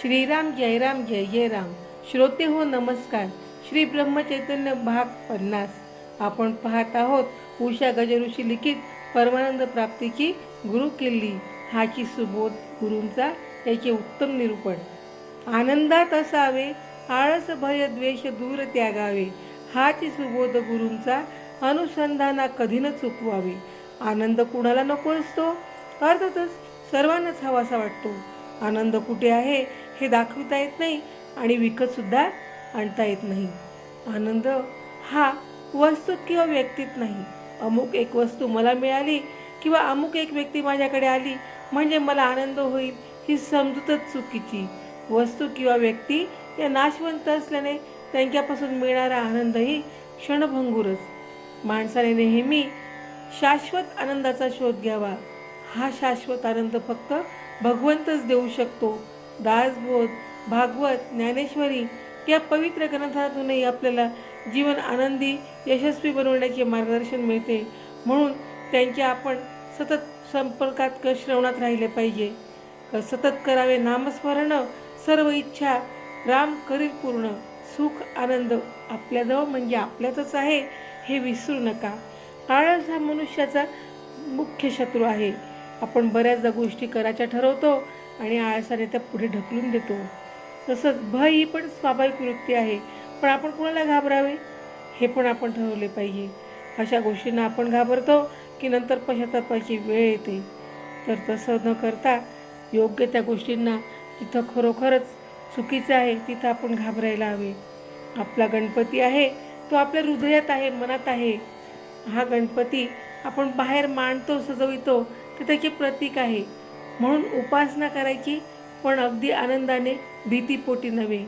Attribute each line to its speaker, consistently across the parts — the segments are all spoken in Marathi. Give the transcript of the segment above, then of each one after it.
Speaker 1: श्रीराम जयराम जय जय राम श्रोते हो नमस्कार. श्री ब्रह्मचैतन्य भाग पन्नास. आपण पाहत आहोत उषा गजऋषी लिखित परमानंद प्राप्तीची गुरु किल्ली हाची सुबोध गुरूंचा याचे उत्तम निरूपण. आनंदात असावे आळस भय द्वेष दूर त्यागावे. हाची सुबोध गुरूंचा अनुसंधाना कधी न चुकवावे आनंद कुणाला नको असतो? अर्थातच सर्वांनाच हवासा वाटतो. आनंद कुठे आहे? हे दाखविता येत नाही आणि विकतसुद्धा आणता येत नाही. आनंद हा वस्तूत किंवा व्यक्तीत नाही. अमुक एक वस्तू मला मिळाली किंवा अमुक एक व्यक्ती माझ्याकडे आली म्हणजे मला आनंद होईल ही समजूतच चुकीची. वस्तू किंवा व्यक्ती या नाशवंत असल्याने त्यांच्यापासून मिळणारा आनंदही क्षणभंगूरच. माणसाने नेहमी शाश्वत आनंदाचा शोध घ्यावा. हा शाश्वत आनंद फक्त भगवंतच देऊ शकतो. दासबोध भागवत ज्ञानेश्वरी या पवित्र ग्रंथातूनही आपल्याला जीवन आनंदी यशस्वी बनवण्याचे मार्गदर्शन मिळते. म्हणून त्यांच्या आपण सतत संपर्कात क श्रवणात राहिले पाहिजे. क सतत करावे नामस्मरण सर्व इच्छा राम करील पूर्ण. सुख आनंद आपल्याजवळ म्हणजे आपल्यातच आहे हे विसरू नका. आळस हा मनुष्याचा मुख्य शत्रू आहे. आपण बऱ्याचदा गोष्टी करायच्या ठरवतो आणि आळसाने त्या पुढे ढकलून देतो. तसंच भय ही पण स्वाभाविक वृत्ती आहे. पण आपण कोणाला घाबरावे? हे पण आपण ठरवले पाहिजे. अशा गोष्टींना आपण घाबरतो की नंतर पश्चातापाची वेळ येते. तर तसं न करता योग्य त्या गोष्टींना जिथं खरोखरच चुकीचं आहे तिथं आपण घाबरायला हवे. आपला गणपती आहे तो आपल्या हृदयात आहे मनात आहे. हा गणपती आपण बाहेर मांडतो सजवितो ते त्याचे प्रतीक आहे. म्हणून उपासना करायची पण अगदी आनंदाने भीतीपोटी नव्हे.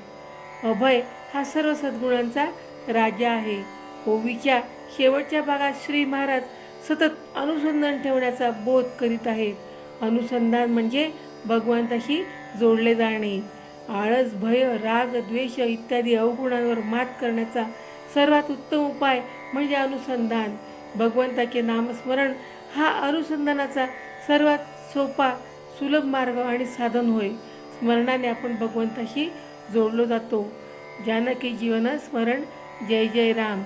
Speaker 1: अभय हा सर्व सद्गुणांचा राजा आहे. हो ओवीच्या शेवटच्या भागात श्री महाराज सतत अनुसंधान ठेवण्याचा बोध करीत आहेत. अनुसंधान म्हणजे भगवंताशी जोडले जाणे. आळस भय राग द्वेष इत्यादी अवगुणांवर मात करण्याचा सर्वात उत्तम उपाय म्हणजे अनुसंधान. भगवंताचे नामस्मरण हा अनुसंधानाचा सर्वात सोपा सुलभ मार्ग आणि साधन होय. स्मरणाने आपण भगवंताशी जोडलो जातो. जानकी जीवन स्मरण. जय जय राम.